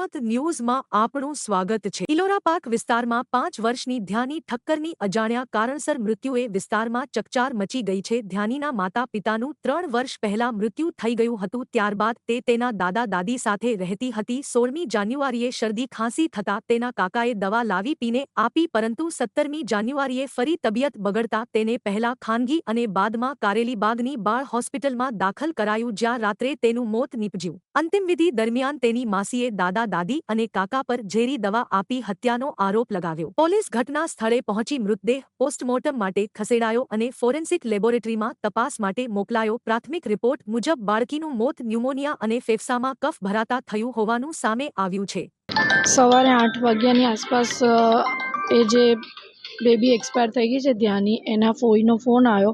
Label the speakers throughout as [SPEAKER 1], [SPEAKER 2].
[SPEAKER 1] જનમત ન્યૂઝમાં આપણું સ્વાગત છે. ઇલોરા પાક વિસ્તારમાં પાંચ વર્ષની ધ્યાની ઠક્કરની અજાણ્યા કારણસર મૃત્યુએ વિસ્તારમાં ચકચાર મચી ગઈ છે. ધ્યાનીના માતા પિતાનું ત્રણ વર્ષ પહેલા મૃત્યુ થઈ ગયું હતું. ત્યારબાદ તે તેના દાદા દાદી સાથે રહેતી હતી. સોળમી જાન્યુઆરીએ શરદી ખાંસી થતા તેના કાકાએ દવા લાવી પીને આપી, પરંતુ સત્તરમી જાન્યુઆરીએ ફરી તબિયત બગડતા તેને પહેલા ખાનગી અને બાદમાં કારેલીબાગની બાળ હોસ્પિટલમાં દાખલ કરાયું, જ્યાં રાત્રે તેનું મોત નીપજ્યું. અંતિમવિધિ દરમિયાન તેની માસીએ દાદા દાદી અને કાકા પર ઝેરી દવા આપી હત્યાનો આરોપ લગાવ્યો. પોલીસ ઘટના સ્થળે પહોંચી મૃતદેહ પોસ્ટમોર્ટમ માટે ખસેડાયો અને ફોરેન્સિક લેબોરેટરીમાં તપાસ માટે મોકલાયો. પ્રાથમિક રિપોર્ટ મુજબ બાળકીનું મોત ન્યુમોનિયા અને ફેફસામાં કફ ભરાતા થયું હોવાનું સામે આવ્યું છે.
[SPEAKER 2] સવારે આઠ વાગ્યાની આસપાસ એ જે બેબી એક્સપાયર થઈ ગઈ છે ધ્યાની, એના ફોઈનો ફોન આવ્યો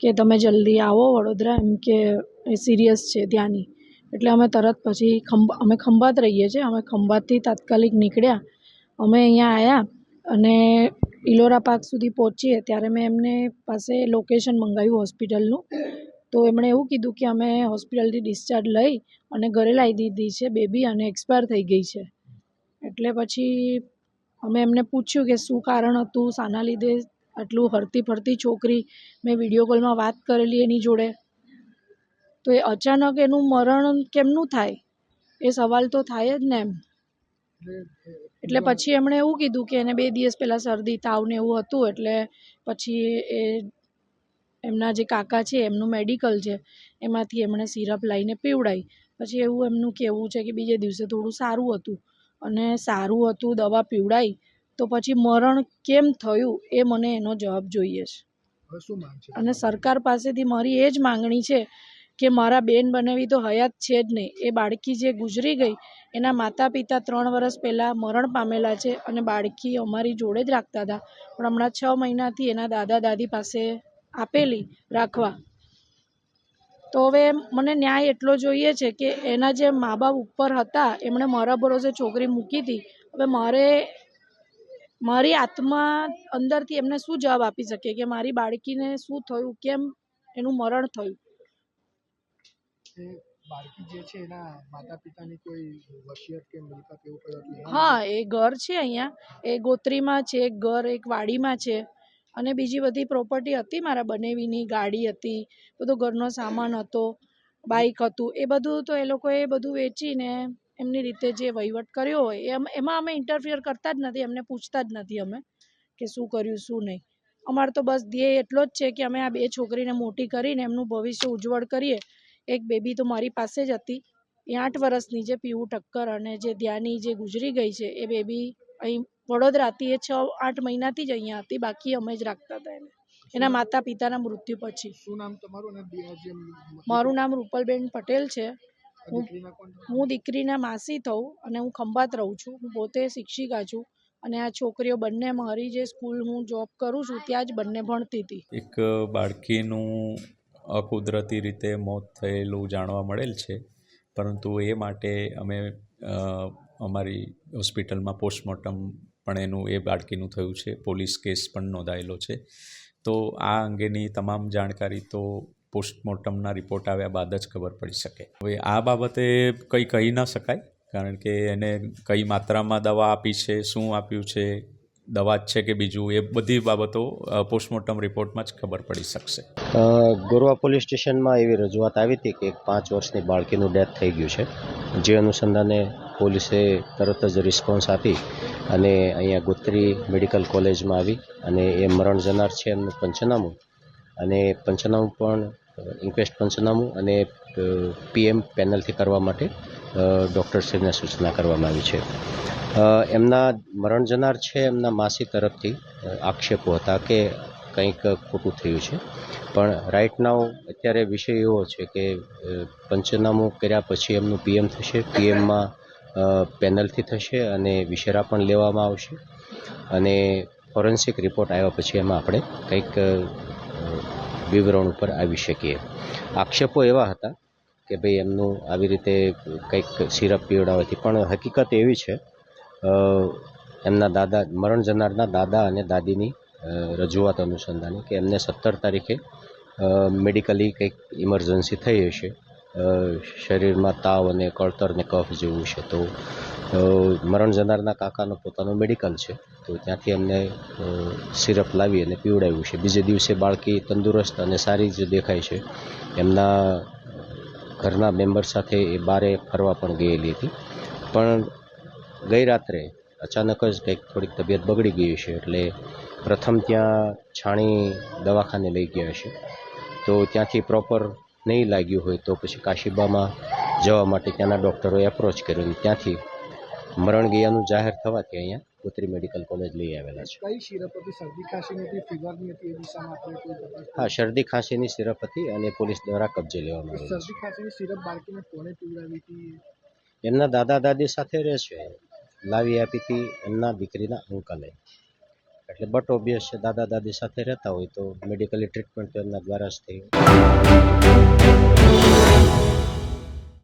[SPEAKER 2] કે તમે જલ્દી આવો વડોદરા, એમ કે સિરિયસ છે ધ્યાની. એટલે અમે તરત પછી ખંભ, અમે ખંભાત રહીએ છીએ. અમે ખંભાતથી તાત્કાલિક નીકળ્યા. અમે અહીંયા આવ્યા અને ઇલોરા પાર્ક સુધી પહોંચીએ ત્યારે મેં એમને પાસે લોકેશન મંગાવ્યું હોસ્પિટલનું. તો એમણે એવું કીધું કે અમે હોસ્પિટલથી ડિસ્ચાર્જ લઈ અને ઘરે લાવી દીધી છે બેબી અને એક્સપાયર થઈ ગઈ છે. એટલે પછી અમે એમને પૂછ્યું કે શું કારણ હતું? શાના લીધે આટલું હરતી ફરતી છોકરી, મેં વીડિયો કોલમાં વાત કરેલી એની જોડે. તો એ અચાનક એનું મરણ કેમનું થાય? એ સવાલ તો થાય જ ને એમ. એટલે પછી એમણે એવું કીધું કે એને બે દિવસ પહેલાં શરદી તાવ ને એવું હતું એટલે પછી એ એમના જે કાકા છે એમનું મેડિકલ છે એમાંથી એમણે સિરપ લાવીને પીવડાવી પછી એવું એમનું કહેવું છે કે બીજે દિવસે થોડું સારું હતું. અને સારું હતું દવા પીવડાવી તો પછી મરણ કેમ થયું એ મને એનો જવાબ જોઈએ છે. અને સરકાર પાસેથી મારી એ જ માંગણી છે કે મારા બેન બનેવી તો હયાત છે જ નહીં. એ બાળકી જે ગુજરી ગઈ, એના માતા પિતા ત્રણ વર્ષ પહેલાં મરણ પામેલા છે અને બાળકી અમારી જોડે જ રાખતા હતા. પણ હમણાં છ મહિનાથી એના દાદા દાદી પાસે આપેલી રાખવા. તો હવે મને ન્યાય એટલો જોઈએ છે કે એના જે મા બાપ ઉપર હતા, એમણે મારા ભરોસે છોકરી મૂકી હતી. હવે મારે, મારી આત્મા અંદરથી એમને શું જવાબ આપી શકે? કે મારી બાળકીને શું થયું? કેમ એનું મરણ થયું?
[SPEAKER 3] એ બાળકી જે છે એના માતા પિતાની કોઈ વસિયત કે મિલકત એવું કઈ
[SPEAKER 2] હા, એ ઘર છે અહીંયા. એ ગોત્રીમાં છે, એક ઘર, એક વાડીમાં છે. અને બીજી બધી પ્રોપર્ટી હતી મારા બનેવીની, ગાડી હતી, બધો ઘરનો સામાન હતો બાઇક હતું. એ બધું તો એ લોકોએ બધું વેચીને એમની રીતે જે વહીવટ કર્યો હોય, એમાં અમે ઇન્ટરફિયર કરતા જ નથી એમને પૂછતા જ નથી અમે કે શું કર્યું, શું નહીં. અમારે તો બસ ધ્યેય એટલો જ છે કે અમે આ બે છોકરીને મોટી કરીને એમનું ભવિષ્ય ઉજ્જવળ કરીએ. એક બેબી તો મારી પાસે જ હતી. એ આઠ વર્ષની જે પીવું ઠક્કર અને જે ધ્યાની જે ગુજરી ગઈ છે એ બેબી અહીં વડોદરાથી એ છ આઠ મહિનાથી જ અહીંયા હતી. બાકી અમે જ રાખતા હતા એને. એના માતા પિતાના મૃત્યુ પછી.
[SPEAKER 3] શું નામ તમારું
[SPEAKER 2] મારું નામ રૂપલબેન પટેલ છે. હું હું દીકરીના માસી થઉં અને હું ખંભાત રહું છું. હું પોતે શિક્ષિકા છું અને આ છોકરીઓ બંને મારી જે સ્કૂલ હું જોબ કરું છું ત્યાં જ બંને ભણતી હતી.
[SPEAKER 4] એક બાળકીનું અકુદરતી રીતે મોત થયેલું જાણવા મળેલ છે. પરંતુ એ માટે અમે અમારી હોસ્પિટલમાં પોસ્ટમોર્ટમ પણ એનું, એ બાળકીનું થયું છે. પોલીસ કેસ પણ નોંધાયેલો છે. તો આ અંગેની તમામ જાણકારી તો પોસ્ટમોર્ટમના રિપોર્ટ આવ્યા બાદ જ ખબર પડી શકે. હવે આ બાબતે કંઈ કહી ન શકાય, કારણ કે એને કઈ માત્રામાં દવા આપી છે, શું આપ્યું છે દવા છે કે બીજું, એ બધી બાબતો પોસ્ટમોર્ટમ રિપોર્ટમાં જ ખબર પડી શકશે.
[SPEAKER 5] ગોરવા પોલીસ સ્ટેશનમાં એવી રજૂઆત આવી હતી કે એક પાંચ વર્ષની બાળકીનું ડેથ થઈ ગયું છે. જે અનુસંધાને પોલીસે તરત જ રિસ્પોન્સ આપી અને અહીંયા ગોત્રી મેડિકલ કોલેજમાં આવી અને એ મરણ જનાર છે એમનું પંચનામું. અને પંચનામું પણ ઇન્ક્વેસ્ટ પંચનામું અને પીએમ પેનલથી કરવા માટે ડૉક્ટરશ્રીને સૂચના કરવામાં આવી છે. એમના મરણ જનાર છે એમના માસી તરફથી આક્ષેપો હતા કે કંઈક ખોટું થયું છે. પણ રાઇટ નાવ અત્યારે વિષય એવો છે કે પંચનામું કર્યા પછી એમનું પીએમ થશે, પીએમમાં પેનલથી થશે અને વિશેરા પણ લેવામાં આવશે. અને ફોરેન્સિક રિપોર્ટ આવ્યા પછી એમાં આપણે કંઈક વિવરણ ઉપર આવી શકીએ. આક્ષેપો એવા હતા કે ભાઈ એમનું આવી રીતે કંઈક સિરપ પીવડાવવાથી. પણ હકીકત એવી છે એમના દાદા મરણ જનારના દાદા અને દાદીની રજૂઆત અનુસંધાને કે એમને સત્તર તારીખે મેડિકલી કંઈક ઇમરજન્સી થઈ હશે. શરીરમાં તાવ અને કળતર ને કફ જેવું છે. તો મરણ જનારના કાકાનો પોતાનો મેડિકલ છે. તો ત્યાંથી અમને અ, સિરપ લાવી અને પીવડાવ્યું છે. બીજે દિવસે બાળકી તંદુરસ્ત અને સારી જ દેખાય છે. એમના ઘરના મેમ્બર સાથે એ બારે ફરવા પણ ગયેલી હતી. પણ ગઈ રાત્રે અચાનક જ કંઈક થોડીક તબિયત બગડી ગઈ છે એટલે પ્રથમ ત્યાં છાણી દવાખાને લઈ ગયા છે. તો ત્યાંથી પ્રોપર નહીં લાગ્યું હોય તો પછી કાશીબામાં જવા માટે ત્યાંના ડૉક્ટરોએ એપ્રોચ કર્યો. ત્યાંથી મરણ ગયાનું જાહેર થવાથી અહીંયા પુત્રી મેડિકલ કોલેજ લઈ આવેલા છે.
[SPEAKER 3] કઈ સિરપ હતી? શરદી ખાંસીની હતી ફીવરની હતી એ દિશામાં આપણે કોઈ તપાસ
[SPEAKER 5] હા શરદી ખાંસીની સિરપ હતી અને પોલીસ દ્વારા કબજે લેવામાં આવી
[SPEAKER 3] શરદી ખાંસીની સિરપ બાળકીને કોણે પીવડાવી હતી?
[SPEAKER 5] એમના દાદા દાદી સાથે રહે છે. લાવી આપી હતી એમના દીકરીના અંકલે. એટલે બટ ઓબ્વિયસ છે દાદા દાદી સાથે રહેતા હોય તો મેડિકલી ટ્રીટમેન્ટ તો એમના દ્વારા જ થઈ.